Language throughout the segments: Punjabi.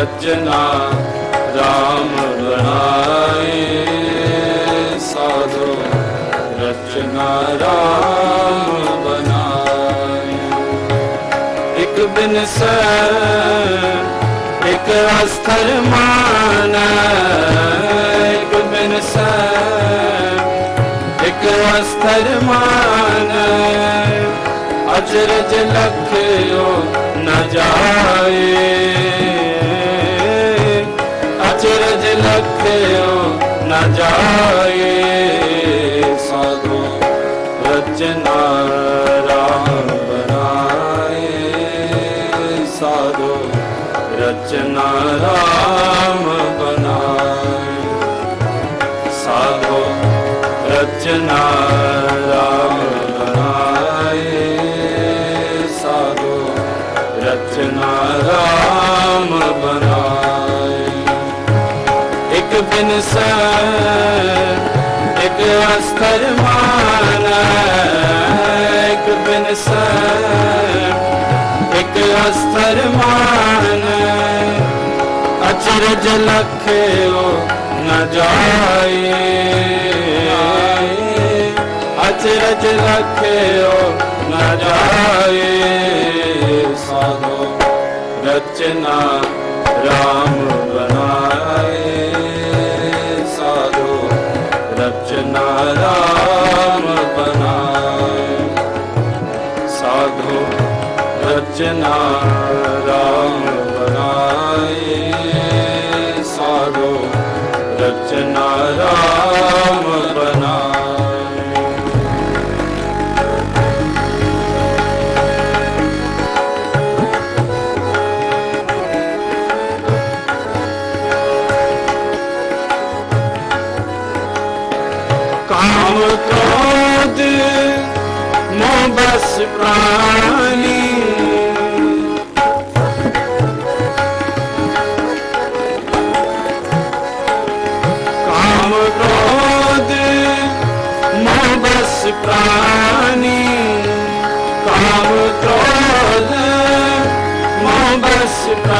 ਰਚਨਾ ਰਾਮ ਬਣਾਏ। ਸਾਧੋ ਰਚਨਾ ਰਾਮ ਬਣਾਏ। ਇਕ ਬਿਨ ਸੈ ਇਕ ਅਸਥਰ ਮਾਨ। ਇਕ ਬਿਨ ਸੈ ਇਕ ਅਸਥਰ ਮਾਨ। ਅਚਰਜ ਲਖਿਓ ਨ ਜਾਏ। ਲਖਿਓ ਨ ਜਾਏ ਸਾਧੋ ਰਚਨਾ ਰਾਮ ਬਣਾਏ ਸਾਧੋ ਰਚਨਾ ਰਾਮ ਬਣਾਏ। ਸਾਧੋ ਰਚਨਾ ਰਾਮ ਇਕ ਬਿਨ ਸੈ ਮਾਨ ਇਕ ਬਿਨ ਸੈ ਇਕ ਮਾਨ। ਅਚਰਜ ਲਖਿਓ ਨ ਜਾਏ ਅਚਰਜ ਲਖਿਓ ਨ ਜਾਏ ਸਾਧੋ ਰਚਨਾ ਰਾਮ ਬਣਾਏ ਰਚਨਾ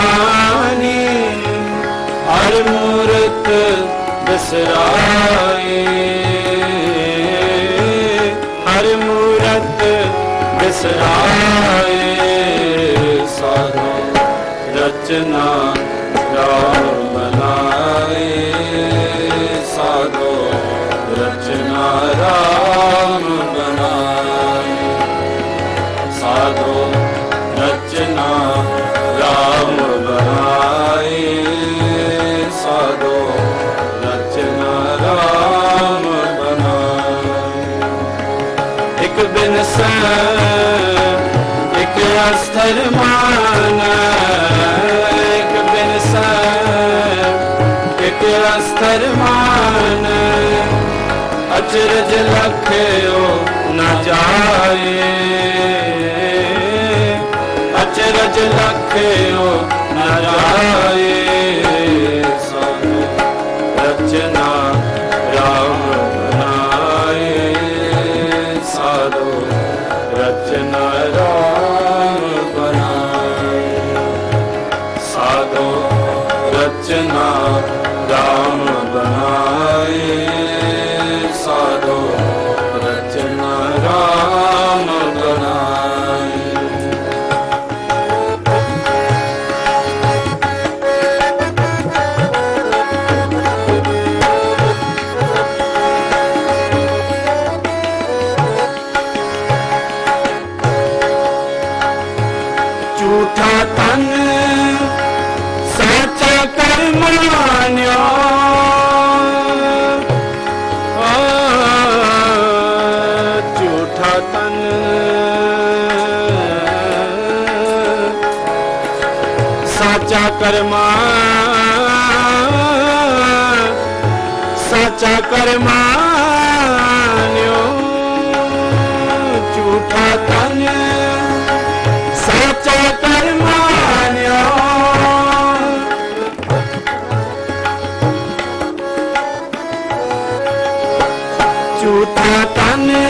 ਬਸ ਹਰ ਮੂਰਤ ਬਿਸਰਾਏ। ਹਰ ਮੂਰਤ ਬਿਸਰਾਏ ਸਾਧੋ ਰਚਨਾ ਰਾਮ ਬਿਨ ਸੈ ਇਕ ਅਸਥਰ ਮਾਨ, ਇਕ ਬਿਨ ਸੈ ਇਕ ਅਸਥਰ ਅਚਰਜ ਲਖਿਓ ਨਾ ਜਾਏ। ਅਚਰਜ ਲਖਿਓ ਨ ਜਾਏ। ਰਚਨਾ ਰਾਮ ਬਣਾਏ। ਸਾਧੋ ਰਚਨਾ ਰਾਮ ਬਣਾਏ। ਝੂਠਾ ਤਨ ਸਾਚਾ ਕਰਮਾ ਸਾਚਾ ਕਰਮਾਨਿਓ ਝੂਠਾ ਤਨ ਸਾਚਾ ਕਰਮਾਨਿਓ ਝੂਠਾ ਤਨ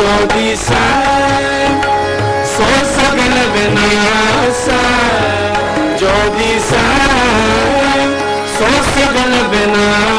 ਜੋਦੀ ਸੈ ਸੋ ਸਗਲ ਬਿਨਾਸਾ ਜੋਦੀ ਸੈ ਸੋ ਸਗਲ ਬਿਨਾਸਾ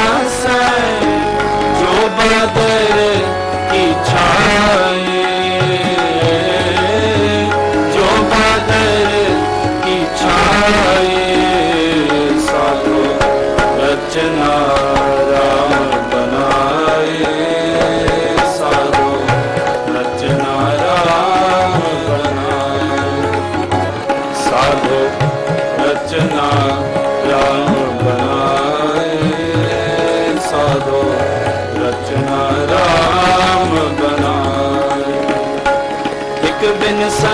सा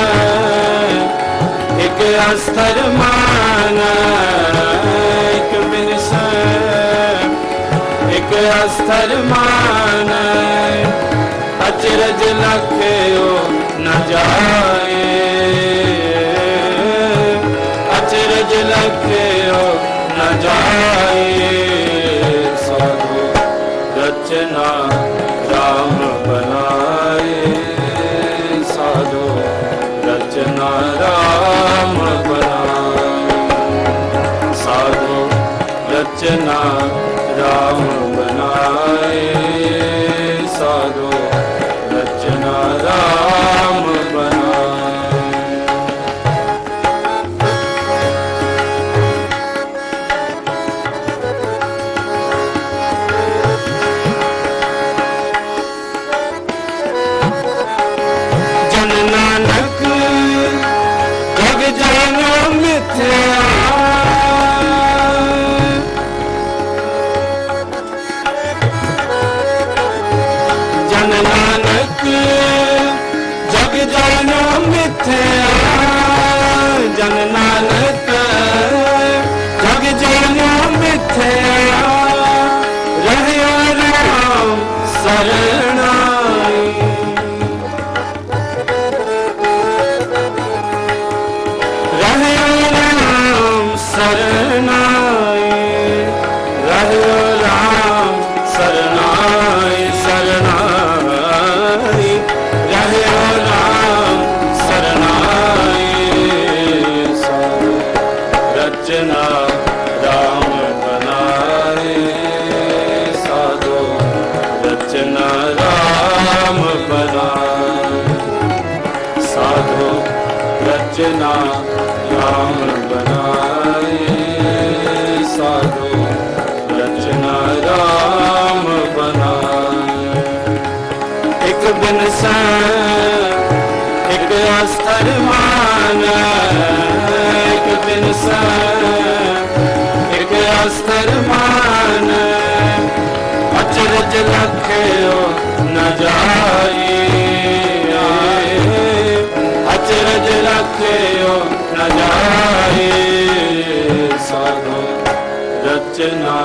एक अस्तर मान एक बिन सा एक अस्तर मान अचरज लख्यो न जाए अचरज लख्यो न जाए साधु रचना ਨਾਮ ਸਾਧੂ ਰਚਨਾ ਰਾਮ ਰਚਨਾ RAM ਬਨਾਏ ਸਾਧੂ ਰਚਨਾ RAM ਬਨਾਏ ਇੱਕ ਬਿਨਸਾ ਇੱਕ ਅਸਤਰ ਮਾਨ, ਇੱਕ ਬਿਨਸਾ ਇੱਕ ਅਸਤਰ ਮਾਨ। ਅਚਰਜ ਲਖਿਓ ਨਾ ਰੱਖਿਓ ਨਾ ਜਾਏ ਸਾਧੂ ਰਚਨਾ